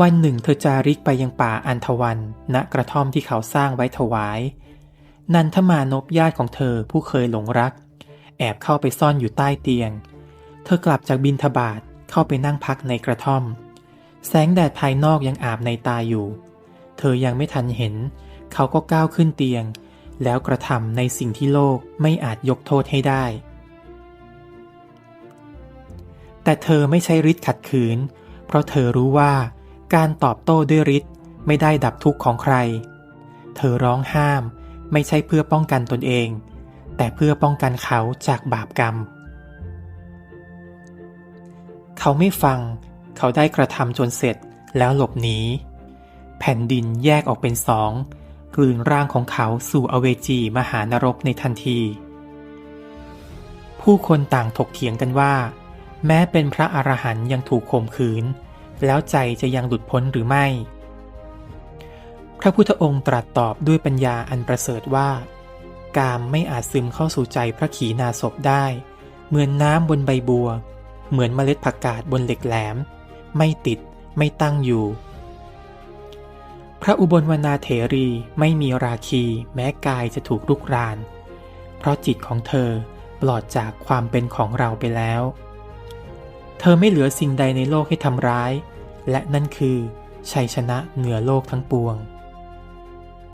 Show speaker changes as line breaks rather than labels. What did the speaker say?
วันหนึ่งเธอจาริกไปยังป่าอันทวัน ณกระท่อมที่เขาสร้างไว้ถวาย นันทมานพญาติของเธอผู้เคยหลงรัก แอบเข้าไปซ่อนอยู่ใต้เตียง เธอกลับจากบินทบาทเข้าไปนั่งพักในกระท่อม แสงแดดภายนอกยังอาบในตาอยู่ เธอยังไม่ทันเห็น เขาก็ก้าวขึ้นเตียง แล้วกระทำในสิ่งที่โลกไม่อาจยกโทษให้ได้ แต่เธอไม่ใช่ฤทธิ์ขัดขืน เพราะเธอรู้ว่า การตอบโต้ด้วยฤทธิ์ไม่ได้ดับทุกข์ของใคร เธอร้องห้ามไม่ใช่เพื่อป้องกันตนเอง แต่เพื่อป้องกันเขาจากบาปกรรม เขาไม่ฟัง เขาได้กระทำจนเสร็จแล้วหลบหนี แผ่นดินแยกออกเป็นสอง กลืนร่างของเขาสู่อเวจีมหานรกในทันที ผู้คนต่างถกเถียงกันว่า แม้เป็นพระอรหันต์ยังถูกข่มขืน แล้วใจจะยังหลุดพ้นหรือไม่ พระพุทธองค์ตรัสตอบด้วยปัญญาอันประเสริฐว่า กามไม่อาจซึมเข้าสู่ใจพระขีณาสพได้ เหมือนน้ำบนใบบัว เหมือนเมล็ดผักกาดบนเหล็กแหลม ไม่ติดไม่ตั้งอยู่ พระอุบลวนาเถรีไม่มีราคีแม้กายจะถูกลุกราน เพราะจิตของเธอปลอดจากความเป็นของเราไปแล้ว เธอไม่เหลือสิ่งใดในโลกให้ทำร้าย และนั่นคือชัยชนะเหนือโลกทั้งปวง